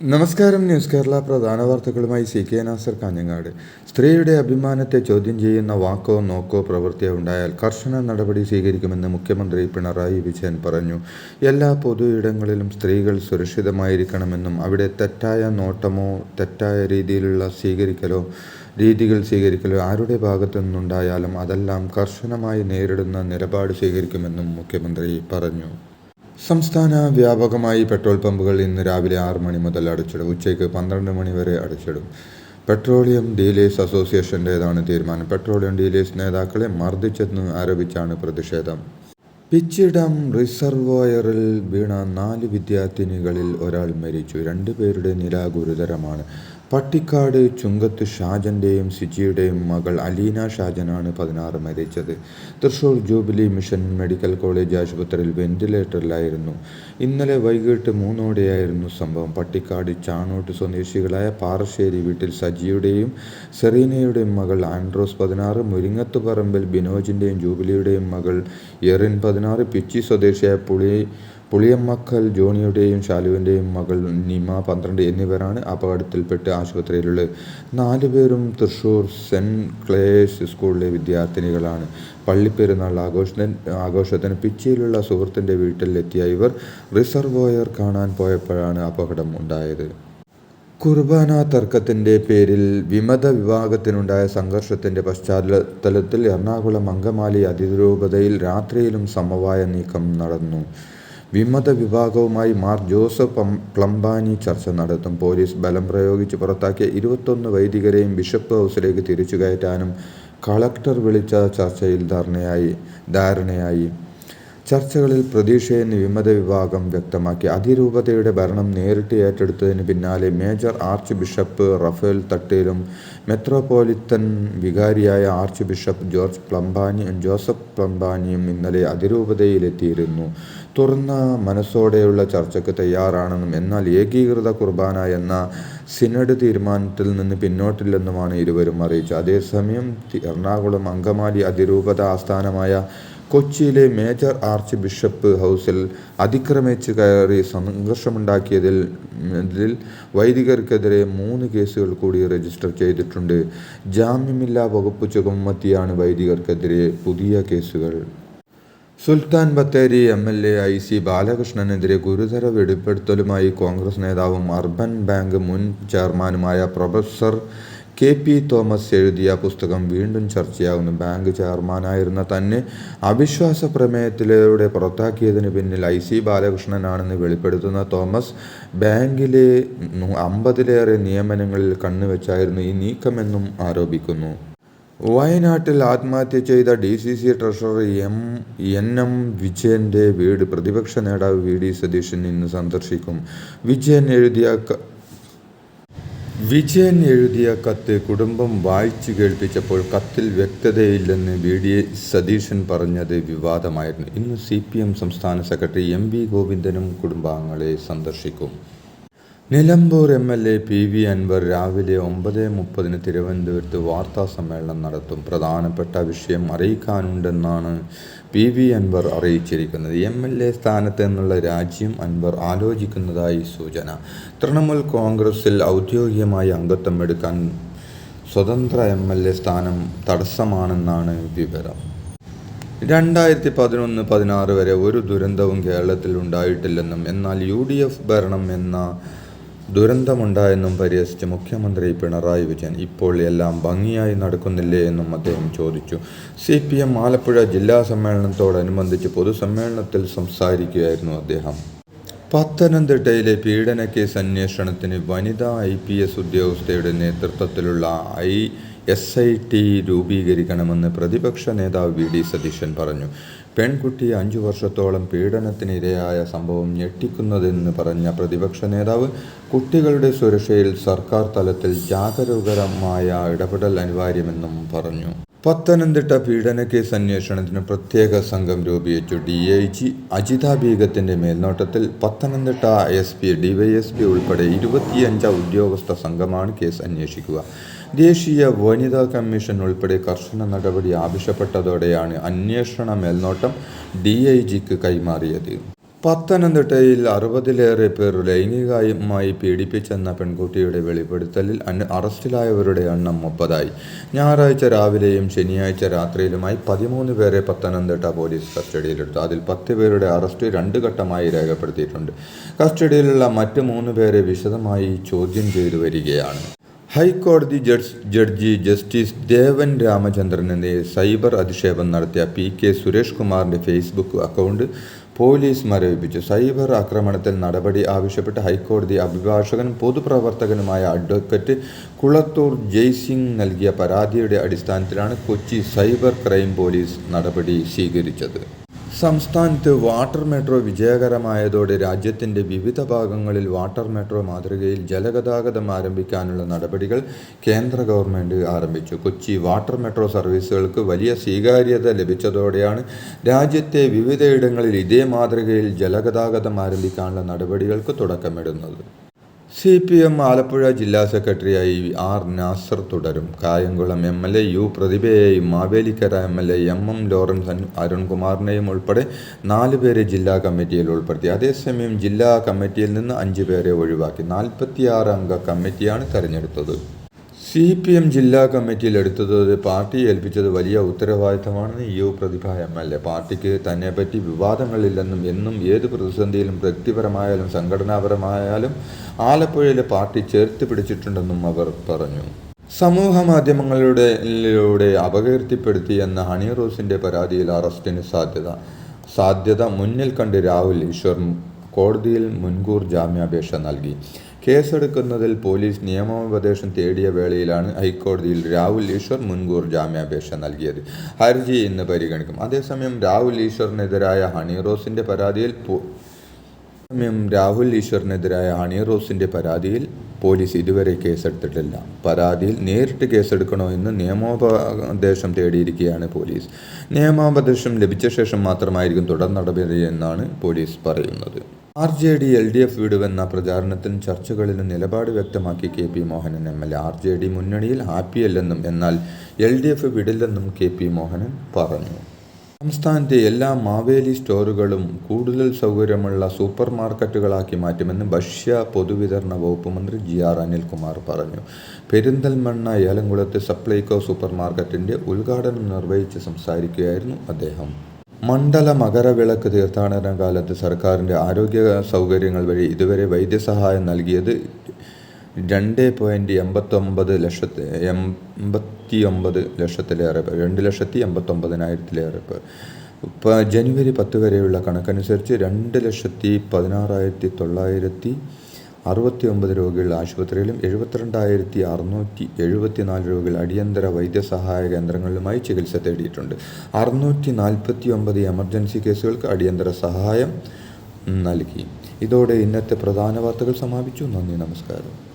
നമസ്കാരം ന്യൂസ് കേരള പ്രധാന വാർത്തകളുമായി സി കെ നാസർ കാഞ്ഞങ്ങാട്. സ്ത്രീയുടെ അഭിമാനത്തെ ചോദ്യം ചെയ്യുന്ന വാക്കോ നോക്കോ പ്രവൃത്തിയോ ഉണ്ടായാൽ കർശന നടപടി സ്വീകരിക്കുമെന്ന് മുഖ്യമന്ത്രി പിണറായി വിജയൻ പറഞ്ഞു. എല്ലാ പൊതു ഇടങ്ങളിലും സ്ത്രീകൾ സുരക്ഷിതമായിരിക്കണമെന്നും അവിടെ തെറ്റായ നോട്ടമോ തെറ്റായ രീതിയിലുള്ള സ്വീകരിക്കലോ രീതികൾ സ്വീകരിക്കലോ ആരുടെ ഭാഗത്തു നിന്നുണ്ടായാലും അതെല്ലാം കർശനമായി നേരിടുന്ന നിലപാട് സ്വീകരിക്കുമെന്നും മുഖ്യമന്ത്രി പറഞ്ഞു. സംസ്ഥാന വ്യാപകമായി പെട്രോൾ പമ്പുകൾ ഇന്ന് രാവിലെ ആറ് മണി മുതൽ അടച്ചിടും. ഉച്ചയ്ക്ക് പന്ത്രണ്ട് മണി വരെ അടച്ചിടും. പെട്രോളിയം ഡീലേഴ്സ് അസോസിയേഷന്റേതാണ് തീരുമാനം. പെട്രോളിയം ഡീലേഴ്സ് നേതാക്കളെ മർദ്ദിച്ചെന്ന് ആരോപിച്ചാണ് പ്രതിഷേധം. പിച്ചിടം റിസർവോയറിൽ വീണ നാല് വിദ്യാർത്ഥിനികളിൽ ഒരാൾ മരിച്ചു. രണ്ടുപേരുടെ നില ഗുരുതരമാണ്. പട്ടിക്കാട് ചുങ്കത്ത് ഷാജന്റെയും സിജിയുടെയും മകൾ അലീന ഷാജനാണ് പതിനാറ് മരിച്ചത്. Thrissur jubilee mission medical college ആശുപത്രിയിൽ വെന്റിലേറ്ററിലായിരുന്നു. ഇന്നലെ വൈകിട്ട് മൂന്നോടെയായിരുന്നു സംഭവം. പട്ടിക്കാട് ചാണോട്ട് സ്വദേശികളായ പാറശ്ശേരി വീട്ടിൽ സജിയുടെയും സെറീനയുടെയും മകൾ ആൻഡ്രോസ് പതിനാറ് മുരിങ്ങത്തുപറമ്പിൽ ബിനോജിന്റെയും ജൂബിലിയുടെയും മകൾ എറിൻ പതിനാറ് പിച്ചി സ്വദേശിയായ പുളി പുളിയമ്മക്കൽ ജോണിയുടെയും ശാലുവിന്റെയും മകൾ നിമ പന്ത്രണ്ട് എന്നിവരാണ് അപകടത്തിൽപ്പെട്ട് ആശുപത്രിയിലുള്ളത്. നാലുപേരും തൃശൂർ സെന്റ് ക്ലേസ് സ്കൂളിലെ വിദ്യാർത്ഥിനികളാണ്. പള്ളിപ്പെരുന്നാൾ ആഘോഷത്തിന് ആഘോഷത്തിന് പിച്ചിയിലുള്ള സുഹൃത്തിന്റെ വീട്ടിലെത്തിയ ഇവർ റിസർവോയർ കാണാൻ പോയപ്പോഴാണ് അപകടം ഉണ്ടായത്. കുർബാന തർക്കത്തിന്റെ പേരിൽ വിമത വിഭാഗത്തിനുണ്ടായ സംഘർഷത്തിന്റെ പശ്ചാത്തലത്തിൽ എറണാകുളം അങ്കമാലി അതിരൂപതയിൽ രാത്രിയിലും സമവായ നീക്കം നടന്നു. വിമത വിഭാഗവുമായി മാർ ജോസഫ് പ്ലംബാനി ചർച്ച നടത്തും. പോലീസ് ബലം പ്രയോഗിച്ച് പുറത്താക്കിയ ഇരുപത്തൊന്ന് വൈദികരെയും ബിഷപ്പ് ഹൗസിലേക്ക് തിരിച്ചു കയറ്റാനും കളക്ടർ വിളിച്ച ചർച്ചയിൽ ധാരണയായി ധാരണയായി. ചർച്ചകളിൽ പ്രതീക്ഷയെന്ന് വിമത വിഭാഗം വ്യക്തമാക്കി. അതിരൂപതയുടെ ഭരണം നേരിട്ട് ഏറ്റെടുത്തതിന് പിന്നാലെ മേജർ ആർച്ച് ബിഷപ്പ് റഫേൽ തട്ടേലും മെത്രോപോളിത്തൻ വികാരിയായ archbishop George Pamplany Joseph പ്ലംബാനിയും ഇന്നലെ അതിരൂപതയിലെത്തിയിരുന്നു. തുറന്ന മനസ്സോടെയുള്ള ചർച്ചയ്ക്ക് തയ്യാറാണെന്നും എന്നാൽ ഏകീകൃത കുർബാന എന്ന സിനഡ് തീരുമാനത്തിൽ നിന്ന് പിന്നോട്ടില്ലെന്നുമാണ് ഇരുവരും അറിയിച്ചത്. അതേസമയം എറണാകുളം അങ്കമാലി അതിരൂപത ആസ്ഥാനമായ കൊച്ചിയിലെ മേജർ ആർച്ച് ബിഷപ്പ് ഹൗസിൽ അതിക്രമിച്ച് കയറി സംഘർഷമുണ്ടാക്കിയതിൽ ഇതിൽ വൈദികർക്കെതിരെ മൂന്ന് കേസുകൾ കൂടി രജിസ്റ്റർ ചെയ്തിട്ടുണ്ട്. ജാമ്യമില്ലാ വകുപ്പ് ചുമത്തിയാണ് വൈദികർക്കെതിരെ പുതിയ കേസുകൾ. Sultan Bathery M L A I C ബാലകൃഷ്ണനെതിരെ ഗുരുതര വെളിപ്പെടുത്തലുമായി കോൺഗ്രസ് നേതാവും അർബൻ ബാങ്ക് മുൻ ചെയർമാനുമായ പ്രൊഫസർ കെ പി തോമസ് എഴുതിയ പുസ്തകം വീണ്ടും ചർച്ചയാകുന്നു ബാങ്ക് ചെയർമാനായിരുന്ന തന്നെ അവിശ്വാസ പ്രമേയത്തിലൂടെ പുറത്താക്കിയതിന് പിന്നിൽ ഐ സി ബാലകൃഷ്ണനാണെന്ന് വെളിപ്പെടുത്തുന്ന തോമസ് ബാങ്കിലെ അമ്പതിലേറെ നിയമനങ്ങളിൽ കണ്ണുവെച്ചായിരുന്നു ഈ നീക്കമെന്നും ആരോപിക്കുന്നു. വയനാട്ടിൽ ആത്മഹത്യ ചെയ്ത D C C treasurer M N M വിജയന്റെ വീട് പ്രതിപക്ഷ നേതാവ് വി ഡി സതീശൻ ഇന്ന് സന്ദർശിക്കും. വിജയൻ എഴുതിയ വിജയൻ എഴുതിയ കത്ത് കുടുംബം വായിച്ചു കേൾപ്പിച്ചപ്പോൾ കത്തിൽ വ്യക്തതയില്ലെന്ന് വി ഡി സതീശൻ പറഞ്ഞത് വിവാദമായിരുന്നു. ഇന്ന് സി പി എം സംസ്ഥാന സെക്രട്ടറി എം വി ഗോവിന്ദനും കുടുംബാംഗങ്ങളെ സന്ദർശിക്കും. Nilambur M L A P V Anvar രാവിലെ ഒമ്പത് മുപ്പതിന് തിരുവനന്തപുരത്ത് വാർത്താ സമ്മേളനം നടത്തും. പ്രധാനപ്പെട്ട വിഷയം അറിയിക്കാനുണ്ടെന്നാണ് പി വി അൻവർ അറിയിച്ചിരിക്കുന്നത് എം എൽ എ സ്ഥാനത്ത് നിന്നുള്ള രാജ്യം അൻവർ ആലോചിക്കുന്നതായി സൂചന. തൃണമൂൽ കോൺഗ്രസിൽ ഔദ്യോഗികമായി അംഗത്വം എടുക്കാൻ സ്വതന്ത്ര എം എൽ എ സ്ഥാനം തടസ്സമാണെന്നാണ് വിവരം. രണ്ടായിരത്തി പതിനൊന്ന് പതിനാറ് വരെ ഒരു ദുരന്തവും കേരളത്തിൽ ഉണ്ടായിട്ടില്ലെന്നും എന്നാൽ യു ഡി എഫ് ഭരണം എന്ന ദുരന്തമുണ്ടായെന്നും പരിഹസിച്ച് മുഖ്യമന്ത്രി പിണറായി വിജയൻ ഇപ്പോൾ എല്ലാം ഭംഗിയായി നടക്കുന്നില്ലേ എന്നും അദ്ദേഹം ചോദിച്ചു. സി പി എം ആലപ്പുഴ ജില്ലാ സമ്മേളനത്തോടനുബന്ധിച്ച് പൊതുസമ്മേളനത്തിൽ സംസാരിക്കുകയായിരുന്നു അദ്ദേഹം. പത്തനംതിട്ടയിലെ കേസ് അന്വേഷണത്തിന് വനിതാ ഐ പി എസ് ഉദ്യോഗസ്ഥയുടെ നേതൃത്വത്തിലുള്ള ഐ എസ് ഐ ടി രൂപീകരിക്കണമെന്ന് പ്രതിപക്ഷ നേതാവ് വി ഡി സതീശൻ പറഞ്ഞു. പെൺകുട്ടി അഞ്ചു വർഷത്തോളം പീഡനത്തിനിരയായ സംഭവം ഞെട്ടിക്കുന്നതെന്ന് പറഞ്ഞ പ്രതിപക്ഷ നേതാവ് കുട്ടികളുടെ സുരക്ഷയിൽ സർക്കാർ തലത്തിൽ ജാഗരൂകരമായ ഇടപെടൽ അനിവാര്യമെന്നും പറഞ്ഞു. പത്തനംതിട്ട പീഡനക്കേസ് അന്വേഷണത്തിന് പ്രത്യേക സംഘം രൂപീകരിച്ചു ഡി ഐ ജി അജിത ബീഗത്തിന്റെ മേൽനോട്ടത്തിൽ പത്തനംതിട്ട എസ് പി ഡിവൈഎസ്പി ഉൾപ്പെടെ ഇരുപത്തിയഞ്ച് ഉദ്യോഗസ്ഥ സംഘമാണ് കേസ് അന്വേഷിക്കുക. ദേശീയ വനിതാ കമ്മീഷൻ ഉൾപ്പെടെ കർശന നടപടി ആവശ്യപ്പെട്ടതോടെയാണ് അന്വേഷണ മേൽനോട്ടം ഡി ഐ ജിക്ക് കൈമാറിയത്. പത്തനംതിട്ടയിൽ അറുപതിലേറെ പേർ ലൈംഗികമായി പീഡിപ്പിച്ചെന്ന പെൺകുട്ടിയുടെ വെളിപ്പെടുത്തലിൽ അറസ്റ്റിലായവരുടെ എണ്ണം മുപ്പതായി. ഞായറാഴ്ച രാവിലെയും ശനിയാഴ്ച രാത്രിയിലുമായി പതിമൂന്ന് പേരെ പത്തനംതിട്ട പോലീസ് കസ്റ്റഡിയിലെടുത്തു. അതിൽ പത്ത് പേരുടെ അറസ്റ്റ് രണ്ട് ഘട്ടമായി രേഖപ്പെടുത്തിയിട്ടുണ്ട്. കസ്റ്റഡിയിലുള്ള മറ്റ് മൂന്ന് പേരെ വിശദമായി ചോദ്യം ചെയ്തു വരികയാണ്. ഹൈക്കോടതി ജഡ്ജ് ജഡ്ജി ജസ്റ്റിസ് ദേവൻ രാമചന്ദ്രനെതിരെ സൈബർ അധിക്ഷേപം നടത്തിയ പി കെ സുരേഷ് കുമാറിന്റെ ഫേസ്ബുക്ക് അക്കൗണ്ട് പോലീസ് മരവിപ്പിച്ചു. സൈബർ ആക്രമണത്തിൽ നടപടി ആവശ്യപ്പെട്ട് ഹൈക്കോടതി അഭിഭാഷകനും പൊതുപ്രവർത്തകനുമായ അഡ്വക്കറ്റ് കുളത്തൂർ ജയ്സിംഗ് നൽകിയ പരാതിയുടെ അടിസ്ഥാനത്തിലാണ് കൊച്ചി സൈബർ ക്രൈം പോലീസ് നടപടി സ്വീകരിച്ചത്. സംസ്ഥാനത്ത് വാട്ടർ മെട്രോ വിജയകരമായതോടെ രാജ്യത്തിന്റെ വിവിധ ഭാഗങ്ങളിൽ വാട്ടർ മെട്രോ മാതൃകയിൽ ജലഗതാഗതം ആരംഭിക്കാനുള്ള നടപടികൾ കേന്ദ്ര ഗവൺമെന്റ് ആരംഭിച്ചു. കൊച്ചി വാട്ടർ മെട്രോ സർവീസുകൾക്ക് വലിയ സ്വീകാര്യത ലഭിച്ചതോടെയാണ് രാജ്യത്തെ വിവിധയിടങ്ങളിൽ ഇതേ മാതൃകയിൽ ജലഗതാഗതം ആരംഭിക്കാനുള്ള നടപടികൾക്ക് തുടക്കമിടുന്നത്. സി പി എം ആലപ്പുഴ ജില്ലാ സെക്രട്ടറിയായി ആർ നാസർ തുടരും. Kayamkulam M L A U പ്രതിഭയെയും Mavelikkara M L A M M Lawrence അരുൺകുമാറിനെയും ഉൾപ്പെടെ നാല് പേരെ ജില്ലാ കമ്മിറ്റിയിൽ ഉൾപ്പെടുത്തി. അതേസമയം ജില്ലാ കമ്മിറ്റിയിൽ നിന്ന് അഞ്ച് പേരെ ഒഴിവാക്കി. നാൽപ്പത്തിയാറ് അംഗ കമ്മിറ്റിയാണ് തെരഞ്ഞെടുത്തത്. സി പി എം ജില്ലാ കമ്മിറ്റിയിൽ എടുത്തത് പാർട്ടി ഏൽപ്പിച്ചത് വലിയ ഉത്തരവാദിത്തമാണെന്ന് U Prathibha M L A. പാർട്ടിക്ക് തന്നെപ്പറ്റി വിവാദങ്ങളില്ലെന്നും എന്നും ഏത് പ്രതിസന്ധിയിലും വ്യക്തിപരമായാലും സംഘടനാപരമായാലും ആലപ്പുഴയിലെ പാർട്ടി ചേർത്ത് പിടിച്ചിട്ടുണ്ടെന്നും അവർ പറഞ്ഞു. സമൂഹ മാധ്യമങ്ങളിലൂടെ അപകീർത്തിപ്പെടുത്തിയെന്ന ഹണി റോസിന്റെ പരാതിയിൽ അറസ്റ്റിന് സാധ്യത സാധ്യത മുന്നിൽ കണ്ട് രാഹുൽ ഈശ്വർ കോടതിയിൽ മുൻകൂർ ജാമ്യാപേക്ഷ നൽകി. കേസെടുക്കുന്നതിൽ പോലീസ് നിയമോപദേശം തേടിയ വേളയിലാണ് ഹൈക്കോടതിയിൽ രാഹുൽ ഈശ്വർ മുൻകൂർ ജാമ്യാപേക്ഷ നൽകിയത്. ഹർജി ഇന്ന് പരിഗണിക്കും. അതേസമയം രാഹുൽ ഈശ്വറിനെതിരായ ഹണി റോസിന്റെ പരാതിയിൽ സമയം രാഹുൽ ഈശ്വറിനെതിരായ ഹണി റോസിന്റെ പരാതിയിൽ പോലീസ് ഇതുവരെ കേസെടുത്തിട്ടില്ല. പരാതിയിൽ നേരിട്ട് കേസെടുക്കണോ എന്ന് നിയമോപദേശം തേടിയിരിക്കുകയാണ് പോലീസ്. നിയമോപദേശം ലഭിച്ച ശേഷം മാത്രമായിരിക്കും തുടർ നടപടി എന്നാണ് പോലീസ് പറയുന്നത്. R J D L D F വിടുവെന്ന പ്രചാരണത്തിനും ചർച്ചകളിലും നിലപാട് വ്യക്തമാക്കി K P Mohanan M L A. R J D മുന്നണിയിൽ ഹാപ്പിയല്ലെന്നും എന്നാൽ എൽ ഡി എഫ് വിടില്ലെന്നും കെ പി മോഹനൻ പറഞ്ഞു. സംസ്ഥാനത്തെ എല്ലാ മാവേലി സ്റ്റോറുകളും കൂടുതൽ സൗകര്യമുള്ള സൂപ്പർ മാർക്കറ്റുകളാക്കി മാറ്റുമെന്ന് ഭക്ഷ്യ പൊതുവിതരണ വകുപ്പ് മന്ത്രി ജി ആർ അനിൽകുമാർ പറഞ്ഞു. പെരിന്തൽമണ്ണ ഏലംകുളത്ത് സപ്ലൈകോ സൂപ്പർ മാർക്കറ്റിന്റെ ഉദ്ഘാടനം നിർവഹിച്ച് സംസാരിക്കുകയായിരുന്നു അദ്ദേഹം. മണ്ഡല മകരവിളക്ക് തീർത്ഥാടന കാലത്ത് സർക്കാരിന്റെ ആരോഗ്യ സൗകര്യങ്ങൾ വഴി ഇതുവരെ വൈദ്യസഹായം നൽകിയത് രണ്ട് പോയിന്റ് എൺപത്തൊമ്പത് ലക്ഷത്തി എൺപത്തി ഒമ്പത് ലക്ഷത്തിലേറെ പേർ രണ്ട് ലക്ഷത്തി എൺപത്തൊമ്പതിനായിരത്തിലേറെ പേർ. ഇപ്പോൾ ജനുവരി പത്ത് വരെയുള്ള കണക്കനുസരിച്ച് രണ്ട് ലക്ഷത്തി പതിനാറായിരത്തി തൊള്ളായിരത്തി അറുപത്തി ഒമ്പത് രോഗികൾ ആശുപത്രിയിലും എഴുപത്തിരണ്ടായിരത്തി അറുന്നൂറ്റി എഴുപത്തിനാല് രോഗികൾ അടിയന്തര വൈദ്യസഹായ കേന്ദ്രങ്ങളിലുമായി ചികിത്സ തേടിയിട്ടുണ്ട്. അറുന്നൂറ്റി നാൽപ്പത്തി ഒമ്പത് എമർജൻസി കേസുകൾക്ക് അടിയന്തര സഹായം നൽകി. ഇതോടെ ഇന്നത്തെ പ്രധാന വാർത്തകൾ സമാപിച്ചു. നന്ദി നമസ്കാരം.